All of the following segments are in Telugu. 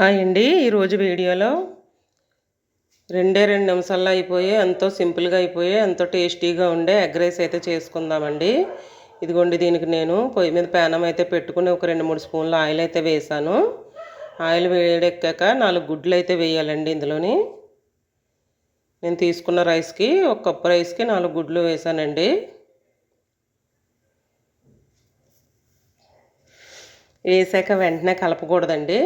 హాయ్ అండి. ఈరోజు వీడియోలో రెండే రెండు నిమిషాల్లో అయిపోయి ఎంతో సింపుల్గా అయిపోయి ఎంతో టేస్టీగా ఉండే ఎగ్ రైస్ అయితే చేసుకుందామండి. ఇదిగోండి దీనికి నేను పొయ్యి మీద పేనం అయితే పెట్టుకుని ఒక రెండు మూడు స్పూన్ల ఆయిల్ అయితే వేసాను ఆయిల్ వేడెక్కాక నాలుగు గుడ్లు అయితే వేయాలండి ఇందులోని. నేను తీసుకున్న రైస్కి ఒక కప్పు రైస్కి నాలుగు గుడ్లు వేసానండి వేసాక వెంటనే కలపకూడదండి.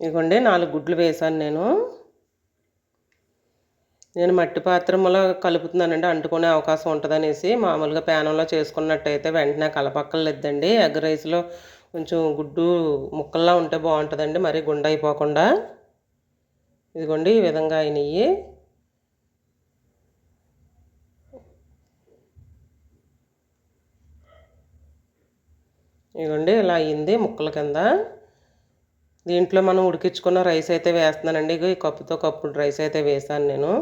ఇదిగోండి నాలుగు గుడ్లు వేసాను నేను. నేను మట్టి పాత్రలో కలుపుతున్నానండి అంటుకునే అవకాశం ఉంటుందనేసి మామూలుగా ప్యానంలో చేసుకున్నట్టయితే వెంటనే కలపక్కర్లేదండి. ఎగ్ రైస్లో కొంచెం గుడ్డు ముక్కల్లా ఉంటే బాగుంటుందండి మరీ గుండె అయిపోకుండా. ఇదిగోండి ఈ విధంగా అయినాయి ఇదిగోండి ఇలా అయింది ముక్కల కింద. దీంట్లో మనం ఉడికించుకున్న రైస్ అయితే వేస్తున్నానండి. ఈ కప్పుతో కప్పు రైస్ అయితే వేసాను నేను.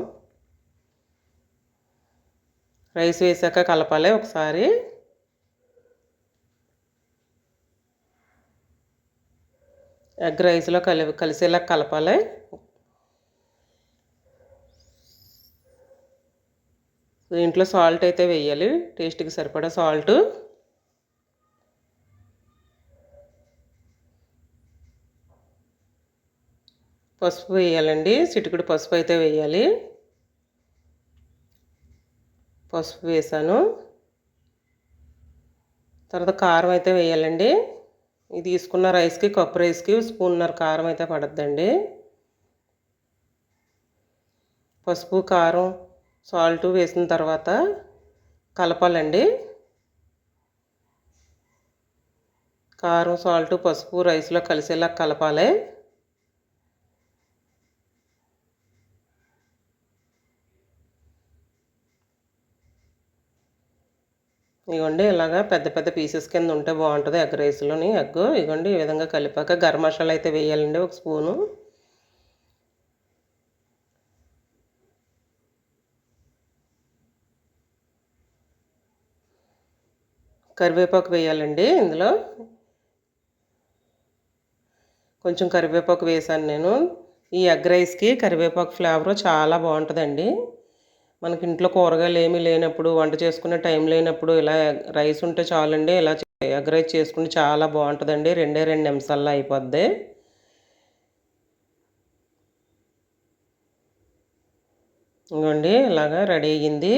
రైస్ వేసాక కలపాలి ఒకసారి. ఎగ్ రైస్లో కలి కలిసేలా కలపాలి. దీంట్లో సాల్ట్ అయితే వేయాలి. టేస్ట్కి సరిపడా సాల్ట్. పసుపు వేయాలండి. చిటికుడు పసుపు అయితే వేయాలి. పసుపు వేసాను. తర్వాత కారం అయితే వేయాలండి. ఇది తీసుకున్న రైస్కి కప్పు రైస్కి స్పూన్నర కారం అయితే పడద్దండి. పసుపు కారం సాల్ట్ వేసిన తర్వాత కలపాలండి. కారం సాల్ట్ పసుపు రైస్లో కలిసేలా కలపాలి. ఇగోండి ఇలాగా పెద్ద పెద్ద పీసెస్ కింద ఉంటే బాగుంటుంది. ఎగ్ రైస్లోని ఎగ్. ఇగోండి ఈ విధంగా కలిపాక గరం మసాలా అయితే వేయాలండి ఒక స్పూను. కరివేపాకు వేయాలండి ఇందులో. కొంచెం కరివేపాకు వేసాను నేను. ఈ ఎగ్ రైస్కి కరివేపాకు ఫ్లేవర్ చాలా బాగుంటుందండి. మనకి ఇంట్లో కూరగాయలు ఏమీ లేనప్పుడు వంట చేసుకునే టైం లేనప్పుడు ఇలా రైస్ ఉంటే చాలండి. ఇలా ఎగ్ రైస్ చేసుకుంటే చాలా బాగుంటుందండి. రెండే రెండు నిమిషాల్లో అయిపోద్ది. ఇంకోండి ఇలాగా రెడీ అయ్యింది.